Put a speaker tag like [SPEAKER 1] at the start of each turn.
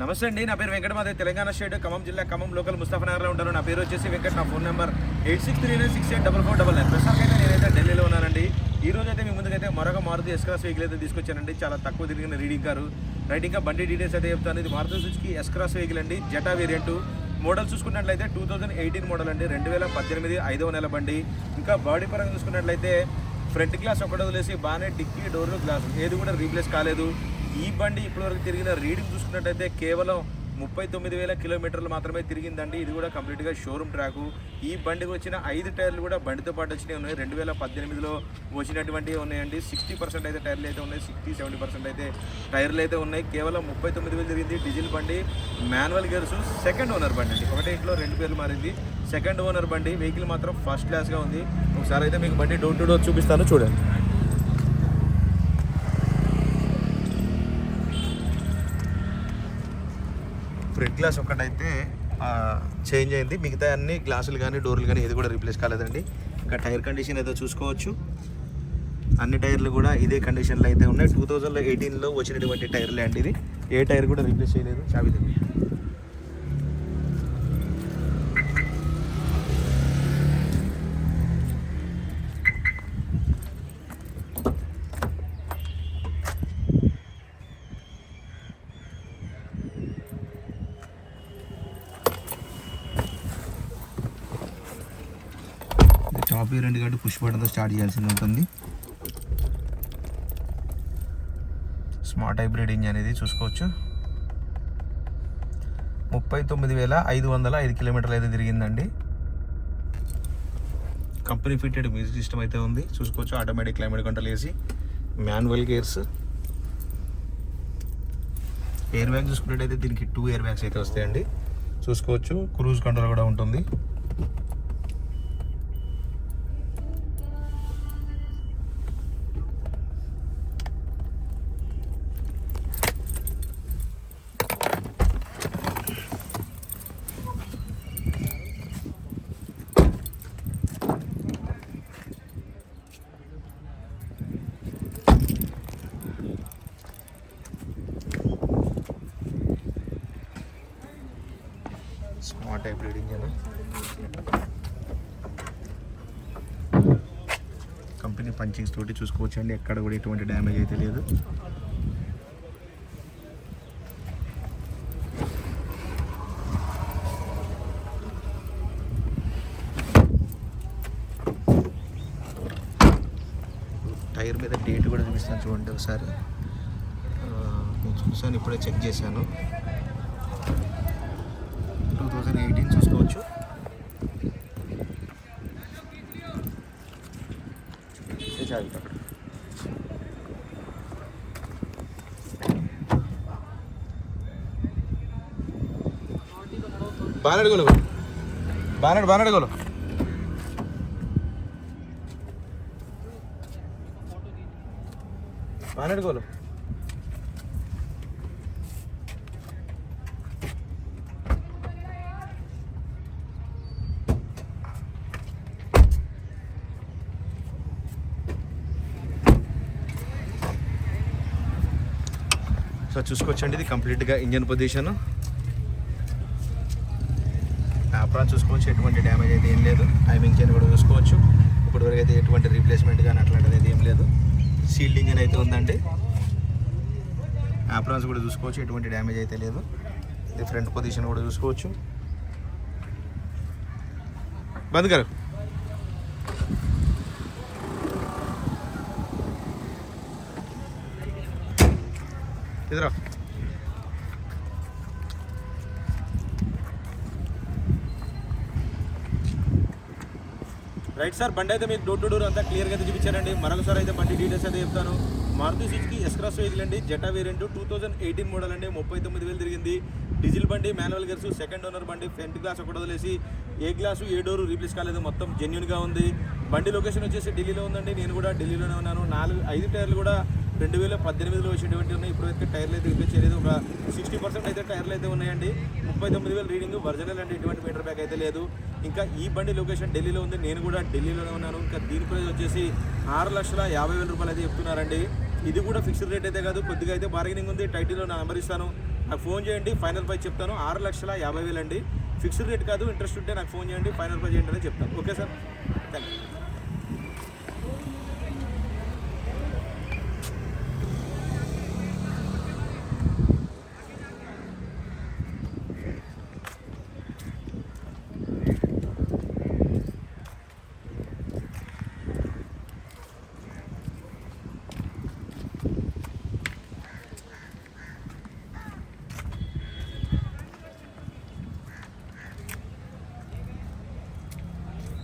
[SPEAKER 1] నమస్తే అండి. నా పేరు వెంకటమాదే తెలంగాణ స్టేట్ ఖమ్మం జిల్లా ఖమ్మం లోకల్ ముస్తాఫనగర్లో ఉంటాను. నా పేరు వచ్చేసి వెంకట్. నా phone number eight six three nine six eight double four double nine. ప్రస్తుతానికి అయితే నేనైతే ఢిల్లీలో ఉన్నానండి. ఈ రోజు అయితే మీ ముందుకైతే మరొక మారుతి ఎస్క్రాస్ వెహికల్ అయితే తీసుకొచ్చానండి. చాలా తక్కువ తిరిగిన రీడింగ్ కారు. రైట్ ఇంకా బండి డీటెయిల్స్ అయితే చెప్తాను. ఇది మారుతి సుజుకి ఎస్క్రాస్ వెహికల్ అండి. జటా వేరియంట్ మోడల్ చూసుకున్నట్లయితే టూ థౌజండ్ ఎయిటీన్ మోడల్ అండి. రెండు వేల పద్దెనిమిది ఐదవ నెల బండి. ఇంకా బాడీ పరంగా చూసుకున్నట్లయితే ఫ్రంట్ గ్లాస్ ఒకటి వదిలేసి బాగానే డిక్కీ డోర్లు గ్లాస్ ఏది కూడా రీప్లేస్ కాలేదు. ఈ బండి ఇప్పటివరకు తిరిగిన రీడింగ్ చూసుకున్నట్టయితే కేవలం ముప్పై తొమ్మిది వేల కిలోమీటర్లు మాత్రమే తిరిగిందండి. ఇది కూడా కంప్లీట్గా షోరూమ్ ట్రాకు. ఈ బండికి వచ్చిన ఐదు టైర్లు కూడా బండితో పాటు వచ్చినాయి ఉన్నాయి. రెండు వేల పద్దెనిమిదిలో వచ్చినటువంటివి ఉన్నాయండి. సిక్స్టీ పర్సెంట్ అయితే టైర్లు అయితే ఉన్నాయి. సిక్స్టీ సెవెంటీ పర్సెంట్ అయితే టైర్లు అయితే ఉన్నాయి. కేవలం ముప్పై తొమ్మిది వేలు తిరిగింది డీజిల్ బండి. మాన్యువల్ గేర్స్ సెకండ్ ఓనర్ బండి అండి. ఒకటే ఇంట్లో రెండు పేర్లు మారింది. సెకండ్ ఓనర్ బండి వెహికల్ మాత్రం ఫస్ట్ క్లాస్గా ఉంది. ఒకసారి అయితే మీకు బండి డోర్ టు డోర్ చూపిస్తాను. చూడండి. ఫ్రంట్ గ్లాస్ ఒక్కటైతే చేంజ్ అయింది. మిగతా అన్ని గ్లాసులు కానీ డోర్లు కానీ ఏది కూడా రీప్లేస్ కాలేదండి. ఇంకా టైర్ కండిషన్ అయితే చూసుకోవచ్చు. అన్ని టైర్లు కూడా ఇదే కండిషన్లో అయితే ఉన్నాయి. టూ థౌజండ్ ఎయిటీన్లో వచ్చినటువంటి టైర్లే అండి ఇది. ఏ టైర్ కూడా రీప్లేస్ చేయలేదు. చావిదండి చాపి రెండు గంట పుష్ బటన్తో స్టార్ట్ చేయాల్సి ఉంటుంది. స్మార్ట్ హైబ్రిడ్ ఇంజిన్ అనేది చూసుకోవచ్చు. ముప్పై తొమ్మిది వేల ఐదు వందల ఐదు కిలోమీటర్లు అయితే తిరిగిందండి. కంపెనీ ఫిట్టెడ్ మ్యూజిక్ సిస్టమ్ అయితే ఉంది. చూసుకోవచ్చు ఆటోమేటిక్ క్లైమేట్ కంట్రోల్ వేసి మాన్యువల్ గేర్స్ ఎయిర్ బ్యాగ్ చూసుకున్నట్టయితే దీనికి టూ ఎయిర్ బ్యాగ్స్ అయితే వస్తాయండి. చూసుకోవచ్చు క్రూజ్ కంట్రోల్ కూడా ఉంటుంది. Smart hybrid engine company punchings తోటి చూసుకోవచ్చు అండి ఎక్కడ కూడా ఎటువంటి డ్యామేజ్ అయితే లేదు. టైర్ మీద డేట్ కూడా చూపిస్తాను చూడండి ఒకసారి. నేను చూసాను ఇప్పుడే చెక్ చేశాను. థౌజండ్ ఎయిటీన్ చూసుకోవచ్చు చాలు అక్కడ బానడు గోలు బానడు బానడు గోలు బానడు గోలు సో చూసుకోవచ్చండి. ఇది కంప్లీట్గా ఇంజన్ పొజిషన్. యాప్రాన్ చూసుకోవచ్చు ఎటువంటి డ్యామేజ్ అయితే ఏం లేదు. టైమింగ్ చైన్ కూడా చూసుకోవచ్చు. ఇప్పుడు వరకు అయితే ఎటువంటి రీప్లేస్మెంట్ కానీ అట్లాంటిది అయితే ఏం లేదు. సీల్డ్ ఇంజన్ అయితే ఉందండి. ఆప్రాన్స్ కూడా చూసుకోవచ్చు ఎటువంటి డ్యామేజ్ అయితే లేదు. ఇది ఫ్రంట్ పొజిషన్ కూడా చూసుకోవచ్చు. బంద్ గారు. ఎదురా. రైట్ సార్ బండి అయితే మీకు డోర్ టు డోర్ అంతా క్లియర్గా అయితే చూపించారండి. మరొకసారి అయితే బండి డీటెయిల్స్ అయితే చెప్తాను. Maruti Suzuki S Cross vehicle అండి Zeta variant two thousand eighteen model అండి ముప్పై తొమ్మిది వేలు తిరిగింది. డీజిల్ బండి మాన్యువల్ గేర్స్ సెకండ్ ఓనర్ బండి ఫ్రంట్ గ్లాస్ ఒకటి వదిలేసి ఏ గ్లాసు ఏ డోరు రీప్లేస్ కాలేదు మొత్తం జెన్యున్గా ఉంది. బండి లొకేషన్ వచ్చేసి ఢిల్లీలో ఉందండి నేను కూడా ఢిల్లీలోనే ఉన్నాను. నాలుగు ఐదు టైర్లు కూడా రెండు వేల పద్దెనిమిదిలో వచ్చేటువంటి ఉన్నాయి. ఇప్పుడు అయితే టైర్లు అయితే రిపేర్ చేయలేదు. ఒక సిక్స్టీ పర్సెంట్ అయితే టైర్లు అయితే ఉన్నాయండి. ముప్పై తొమ్మిది వేల రీడింగ్ ఒరిజినల్ అంటే ఎటువంటి మీటర్ బ్యాక్ అయితే లేదు. ఇంకా ఈ బండి లొకేషన్ ఢిల్లీలో ఉంది. నేను కూడా ఢిల్లీలోనే ఉన్నాను. ఇంకా దీని ప్రైస్ వచ్చేసి ఆరు లక్షల యాభై వేల రూపాయలు అయితే చెప్తున్నారండి. ఇది కూడా ఫిక్స్డ్ రేట్ అయితే కాదు. కొద్దిగా అయితే బార్గెనింగ్ ఉంది. టైటిల్లో నా నెంబర్ ఇస్తాను. నాకు ఫోన్ చేయండి. ఫైనల్ ప్రైస్ చెప్తాను. ఆరు లక్షల యాభై వేలు అండి ఫిక్స్డ్ రేట్ కాదు. ఇంట్రెస్ట్ ఉంటే నాకు ఫోన్ చేయండి. ఫైనల్ ప్రైస్ చేయండి అని చెప్తాను. Okay sir. Thank you